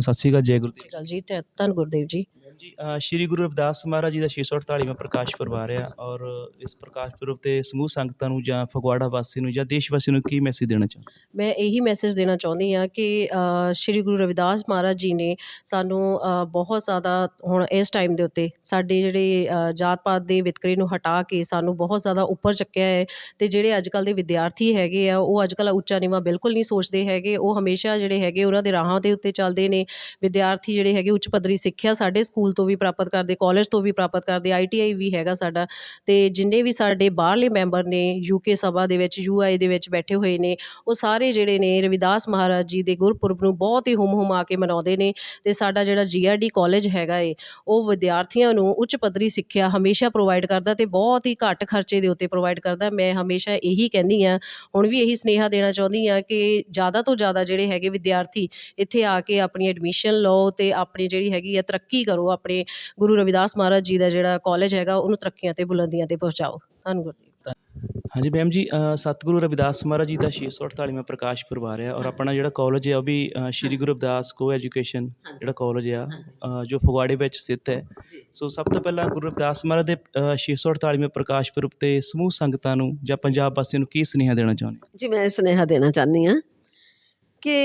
ਸਤਿ ਸ਼੍ਰੀ ਅਕਾਲ ਜੈ ਗੁਰੂ ਸਤਿ ਸ਼੍ਰੀ ਅਕਾਲ ਜੀ ਤੇ ਧੰਨ ਗੁਰਦੇਵ ਜੀ। ਜੀ ਸ਼੍ਰੀ ਗੁਰੂ ਰਵਿਦਾਸ ਮਹਾਰਾਜ ਜੀ ਦਾ 648ਵਾਂ ਪ੍ਰਕਾਸ਼ ਪੁਰਬ ਆ ਰਿਹਾ ਔਰ ਇਸ ਪ੍ਰਕਾਸ਼ ਪੁਰਬ ਤੇ ਸਮੂਹ ਸੰਗਤਾਂ ਨੂੰ ਜਾਂ ਫਗਵਾੜਾ ਵਾਸੀ ਨੂੰ ਜਾਂ ਦੇਸ਼ ਵਾਸੀ ਨੂੰ ਕੀ ਮੈਸੇਜ ਦੇਣਾ ਚਾਹੁੰਦੇ ਮੈਂ ਇਹੀ ਮੈਸੇਜ ਦੇਣਾ ਚਾਹੁੰਦੀ ਹਾਂ ਕਿ ਸ਼੍ਰੀ ਗੁਰੂ ਰਵਿਦਾਸ ਮਹਾਰਾਜ ਜੀ ਨੇ ਸਾਨੂੰ ਬਹੁਤ ਜ਼ਿਆਦਾ ਹੁਣ ਇਸ ਟਾਈਮ ਦੇ ਉੱਤੇ ਸਾਡੇ ਜਿਹੜੇ ਜਾਤ ਪਾਤ ਦੇ ਵਿਤਕਰੇ ਨੂੰ ਹਟਾ ਕੇ ਸਾਨੂੰ ਬਹੁਤ ਜ਼ਿਆਦਾ ਉੱਪਰ ਚੱਕਿਆ ਹੈ ਤੇ ਜਿਹੜੇ ਅੱਜ ਕੱਲ ਦੇ ਵਿਦਿਆਰਥੀ ਹੈਗੇ ਆ, ਉਹ ਅੱਜ ਕੱਲ ਉੱਚਾ ਨੀਵਾਂ ਬਿਲਕੁਲ ਨਹੀਂ ਸੋਚਦੇ ਹੈਗੇ। ਉਹ ਹਮੇਸ਼ਾ ਜਿਹੜੇ ਹੈਗੇ ਉਹਨਾਂ ਦੇ ਰਾਹਾਂ ਦੇ ਉੱਤੇ ਚੱਲਦੇ ਨੇ। ਵਿਦਿਆਰਥੀ ਜਿਹੜੇ ਹੈਗੇ ਉੱਚ ਪੱਧਰੀ ਸਿੱਖਿਆ ਸਾਡੇ ਸਕੂਲ ਤੋਂ ਵੀ ਪ੍ਰਾਪਤ ਕਰਦੇ, ਕਾਲਜ ਤੋਂ ਵੀ ਪ੍ਰਾਪਤ ਕਰਦੇ ਆਈਟੀਆਈ ਵੀ ਹੈਗਾ ਸਾਡਾ। ਤੇ ਜਿੰਨੇ ਵੀ ਸਾਡੇ ਬਾਹਰਲੇ ਮੈਂਬਰ ਨੇ ਯੂਕੇ ਸਭਾ ਦੇ ਵਿੱਚ ਯੂਆਈ ਦੇ ਵਿੱਚ ਬੈਠੇ ਹੋਏ ਨੇ, ਉਹ ਸਾਰੇ ਜਿਹੜੇ ਨੇ ਰਵਿਦਾਸ ਮਹਾਰਾਜ ਜੀ ਦੇ ਗੁਰਪੁਰਬ ਨੂੰ ਬਹੁਤ ਹੀ ਹੁਮ ਹੁਮਾ ਕੇ ਮਨਾਉਂਦੇ ਨੇ। ਤੇ ਸਾਡਾ ਜਿਹੜਾ ਜੀਆਰਡੀ ਕਾਲਜ ਹੈਗਾ ਏ, ਉਹ ਵਿਦਿਆਰਥੀਆਂ ਨੂੰ ਉੱਚ ਪੱਧਰੀ ਸਿੱਖਿਆ ਹਮੇਸ਼ਾ ਪ੍ਰੋਵਾਈਡ ਕਰਦਾ ਤੇ ਬਹੁਤ ਹੀ ਘੱਟ ਖਰਚੇ ਦੇ ਉੱਤੇ ਪ੍ਰੋਵਾਈਡ ਕਰਦਾ। ਮੈਂ ਹਮੇਸ਼ਾ ਇਹੀ ਕਹਿੰਦੀ ਆ ਹੁਣ ਵੀ ਇਹੀ ਸਨੇਹਾ ਦੇਣਾ ਚਾਹੁੰਦੀ ਆ ਕਿ ਜ਼ਿਆਦਾ ਤੋਂ ਜ਼ਿਆਦਾ ਜਿਹੜੇ ਹੈਗੇ ਵਿਦਿਆਰਥੀ ਇੱਥੇ ਆ ਕੇ ਆਪਣੀ ਐਡਮਿਸ਼ਨ ਲਓ ਤੇ ਆਪਣੀ ਜਿਹੜੀ ਹੈਗੀ ਆ ਤਰੱਕੀ ਕਰੋ ਆਪਣੇ ਗੁਰੂ ਰਵਿਦਾਸ ਮਹਾਰਾਜ ਜੀ ਦਾ ਜਿਹੜਾ ਕਾਲਜ ਹੈਗਾ ਉਹਨੂੰ ਤਰੱਕੀਆਂ ਤੇ ਬੁਲੰਦੀਆਂ ਤੇ ਪਹੁੰਚਾਓ। ਧੰਨ ਗੁਰਦੇਵ ਹਾਂਜੀ ਮੈਮ ਜੀ ਸਤਿਗੁਰੂ ਰਵਿਦਾਸ ਮਹਾਰਾਜ ਜੀ ਦਾ 648ਵਾਂ ਪ੍ਰਕਾਸ਼ ਪੁਰਬ ਆ ਰਿਹਾ ਔਰ ਆਪਣਾ ਜਿਹੜਾ ਕਾਲਜ ਹੈ ਉਹ ਵੀ ਸ਼੍ਰੀ ਗੁਰੂ ਰਵਿਦਾਸ ਕੋ ਐਜੂਕੇਸ਼ਨ ਜਿਹੜਾ ਕਾਲਜ ਆ ਜੋ ਫਗਵਾੜੇ ਵਿੱਚ ਸਥਿਤ ਹੈ। ਸੋ ਸਭ ਤੋਂ ਪਹਿਲਾਂ ਗੁਰੂ ਰਵਿਦਾਸ ਮਹਾਰਾਜ ਦੇ ਅ, 648ਵੇਂ ਪ੍ਰਕਾਸ਼ ਪੁਰਬ ਤੇ ਸਮੂਹ ਸੰਗਤਾਂ ਨੂੰ ਜਾਂ ਪੰਜਾਬ ਵਾਸੀਆਂ ਨੂੰ ਕੀ ਸੁਨੇਹਾ ਦੇਣਾ ਚਾਹੁੰਦੇ ਜੀ ਮੈਂ ਸੁਨੇਹਾ ਦੇਣਾ ਚਾਹੁੰਦੀ ਹਾਂ ਕਿ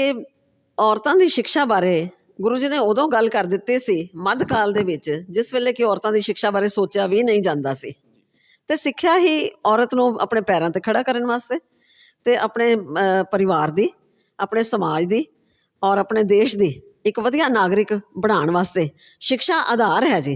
ਔਰਤਾਂ ਦੀ ਸਿੱਖਿਆ ਬਾਰੇ ਗੁਰੂ ਜੀ ਨੇ ਉਦੋਂ ਗੱਲ ਕਰ ਦਿੱਤੀ ਸੀ ਮੱਧ ਕਾਲ ਦੇ ਵਿੱਚ, ਜਿਸ ਵੇਲੇ ਕਿ ਔਰਤਾਂ ਦੀ ਸਿੱਖਿਆ ਬਾਰੇ ਸੋਚਿਆ ਵੀ ਨਹੀਂ ਜਾਂਦਾ ਸੀ। ਤੇ ਸਿੱਖਿਆ ਹੀ ਔਰਤ ਨੂੰ ਆਪਣੇ ਪੈਰਾਂ ਤੇ ਖੜਾ ਕਰਨ ਵਾਸਤੇ ਤੇ ਆਪਣੇ ਪਰਿਵਾਰ ਦੀ, ਆਪਣੇ ਸਮਾਜ ਦੀ ਔਰ ਆਪਣੇ ਦੇਸ਼ ਦੀ ਇੱਕ ਵਧੀਆ ਨਾਗਰਿਕ ਬਣਾਉਣ ਵਾਸਤੇ ਸਿੱਖਿਆ ਆਧਾਰ ਹੈ ਜੀ।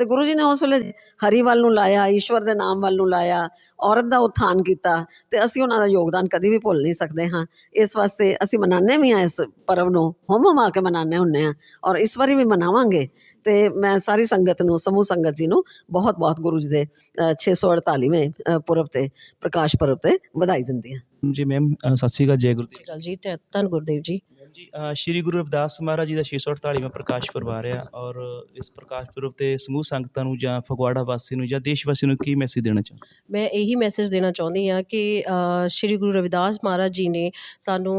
ਤੇ ਗੁਰੂ ਜੀ ਨੇ ਉਸ ਵੇਲੇ ਹਰੀ ਵੱਲ ਨੂੰ ਲਾਇਆ ਈਸ਼ਵਰ ਦੇ ਨਾਮ ਵੱਲ ਨੂੰ ਲਾਇਆ ਔਰਤ ਦਾ ਉત્ਥਾਨ ਕੀਤਾ ਤੇ ਅਸੀਂ ਉਹਨਾਂ ਦਾ ਯੋਗਦਾਨ ਕਦੀ ਵੀ ਭੁੱਲ ਨਹੀਂ ਸਕਦੇ ਹਾਂ। ਇਸ ਵਾਸਤੇ ਅਸੀਂ ਮਨਾਉਂਦੇ ਵੀ ਹਾਂ ਇਸ ਪਰਵ ਨੂੰ ਹੁਮ ਹੁਮਾ ਕੇ ਮਨਾਉਂਦੇ ਹੁੰਦੇ ਹਾਂ ਔਰ ਇਸ ਵਾਰੀ ਵੀ ਮਨਾਵਾਂਗੇ ਤੇ ਮੈਂ ਸਾਰੀ ਸੰਗਤ ਨੂੰ ਸਮੂਹ ਸੰਗਤ ਜੀ ਨੂੰ ਬਹੁਤ ਬਹੁਤ ਗੁਰੂ ਜੀ ਦੇ ਅ, 648ਵੇਂ ਅ, ਪੁਰਬ ਤੇ ਪ੍ਰਕਾਸ਼ ਪੁਰਬ ਤੇ ਵਧਾਈ ਦਿੰਦੀ ਹਾਂ। ਜੀ ਮੈਮ ਸਤਿ ਸ਼੍ਰੀ ਅਕਾਲ ਜੈ ਗੁਰੂ ਜੀ ਤੇ ਧੰਨ ਗੁਰਦੇਵ ਜੀ। ਜੀ ਸ਼੍ਰੀ ਗੁਰੂ ਰਵਿਦਾਸ ਮਹਾਰਾਜ ਜੀ ਦਾ 648ਵਾਂ ਪ੍ਰਕਾਸ਼ ਪੁਰਬ ਆ ਰਿਹਾ ਔਰ ਇਸ ਪ੍ਰਕਾਸ਼ ਪੁਰਬ ਤੇ ਸਮੂਹ ਸੰਗਤਾਂ ਨੂੰ ਜਾਂ ਫਗਵਾੜਾ ਵਾਸੀ ਨੂੰ ਜਾਂ ਦੇਸ਼ ਵਾਸੀ ਨੂੰ ਕੀ ਮੈਸੇਜ ਦੇਣਾ ਚਾਹੁੰਦੇ? ਮੈਂ ਇਹੀ ਮੈਸੇਜ ਦੇਣਾ ਚਾਹੁੰਦੀ ਹਾਂ ਕਿ ਸ਼੍ਰੀ ਗੁਰੂ ਰਵਿਦਾਸ ਮਹਾਰਾਜ ਜੀ ਨੇ ਸਾਨੂੰ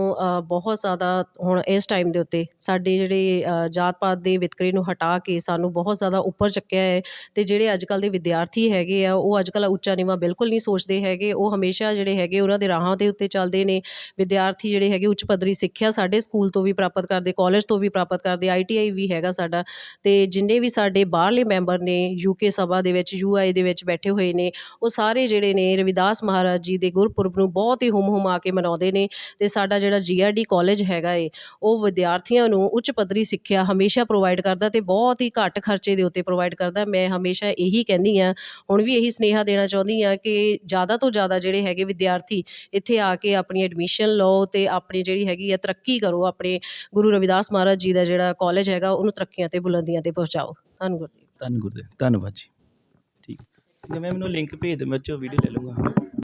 ਬਹੁਤ ਜ਼ਿਆਦਾ ਹੁਣ ਇਸ ਟਾਈਮ ਦੇ ਉੱਤੇ ਸਾਡੇ ਜਿਹੜੇ ਜਾਤ ਪਾਤ ਦੇ ਵਿਤਕਰੇ ਨੂੰ ਹਟਾ ਕੇ ਸਾਨੂੰ ਬਹੁਤ ਜ਼ਿਆਦਾ ਉੱਪਰ ਚੱਕਿਆ ਹੈ ਤੇ ਜਿਹੜੇ ਅੱਜ ਕੱਲ ਦੇ ਵਿਦਿਆਰਥੀ ਹੈਗੇ ਆ, ਉਹ ਅੱਜ ਕੱਲ ਉੱਚਾ ਨੀਵਾਂ ਬਿਲਕੁਲ ਨਹੀਂ ਸੋਚਦੇ ਹੈਗੇ, ਉਹ ਹਮੇਸ਼ਾ ਜਿਹੜੇ ਹੈਗੇ ਉਹਨਾਂ ਦੇ ਰਾਹਾਂ ਦੇ ਉੱਤੇ ਚੱਲਦੇ ਨੇ। ਵਿਦਿਆਰਥੀ ਜਿਹੜੇ ਹੈਗੇ ਉੱਚ ਪੱਧਰੀ ਸਿੱਖਿਆ ਸਾਡੇ ਸਕੂਲ ਸਕੂਲ ਤੋਂ ਵੀ ਪ੍ਰਾਪਤ ਕਰਦੇ, ਕਾਲਜ ਤੋਂ ਵੀ ਪ੍ਰਾਪਤ ਕਰਦੇ ਆਈਟੀਆਈ ਵੀ ਹੈਗਾ ਸਾਡਾ। ਤੇ ਜਿੰਨੇ ਵੀ ਸਾਡੇ ਬਾਹਰਲੇ ਮੈਂਬਰ ਨੇ ਯੂਕੇ ਸਭਾ ਦੇ ਵਿੱਚ ਯੂਆਈ ਦੇ ਵਿੱਚ ਬੈਠੇ ਹੋਏ ਨੇ, ਉਹ ਸਾਰੇ ਜਿਹੜੇ ਨੇ, ਰਵਿਦਾਸ ਮਹਾਰਾਜ ਜੀ ਦੇ ਗੁਰਪੁਰਬ ਨੂੰ ਬਹੁਤ ਹੀ ਹੁਮ ਹੁਮਾ ਕੇ ਮਨਾਉਂਦੇ ਨੇ। ਤੇ ਸਾਡਾ ਜਿਹੜਾ ਜੀਆਰਡੀ ਕਾਲਜ ਹੈਗਾ ਏ, ਉਹ ਵਿਦਿਆਰਥੀਆਂ ਨੂੰ ਉੱਚ ਪੱਧਰੀ ਸਿੱਖਿਆ ਹਮੇਸ਼ਾ ਪ੍ਰੋਵਾਈਡ ਕਰਦਾ ਤੇ ਬਹੁਤ ਹੀ ਘੱਟ ਖਰਚੇ ਦੇ ਉੱਤੇ ਪ੍ਰੋਵਾਈਡ ਕਰਦਾ। ਮੈਂ ਹਮੇਸ਼ਾ ਇਹੀ ਕਹਿੰਦੀ ਆ ਹੁਣ ਵੀ ਇਹੀ ਸਨੇਹਾ ਦੇਣਾ ਚਾਹੁੰਦੀ ਆ ਕਿ ਜ਼ਿਆਦਾ ਤੋਂ ਜ਼ਿਆਦਾ ਜਿਹੜੇ ਹੈਗੇ ਵਿਦਿਆਰਥੀ ਇੱਥੇ ਆ ਕੇ ਆਪਣੀ ਐਡਮਿਸ਼ਨ ਲਓ ਤੇ ਆਪਣੀ ਜਿਹੜੀ ਹੈਗੀ ਆ ਤਰੱਕੀ ਕਰੋ ਆਪਣੇ ਗੁਰੂ ਰਵਿਦਾਸ ਮਹਾਰਾਜ ਜੀ ਦਾ ਜਿਹੜਾ ਕਾਲਜ ਹੈਗਾ, ਉਹਨੂੰ ਤਰੱਕੀਆਂ ਤੇ ਬੁਲੰਦੀਆਂ ਤੇ ਪਹੁੰਚਾਓ। ਧੰਨ ਗੁਰਦੇਵ। ਧੰਨ ਗੁਰਦੇਵ, ਧੰਨਵਾਦ ਜੀ। ਠੀਕ। ਠੀਕ ਹੈ ਮੈਂ ਮੈਨੂੰ ਲਿੰਕ ਭੇਜ ਦਿਓ, ਮੈਂ ਉਹ 'ਚੋਂ ਵੀਡੀਓ ਲੈ ਲੂੰਗਾ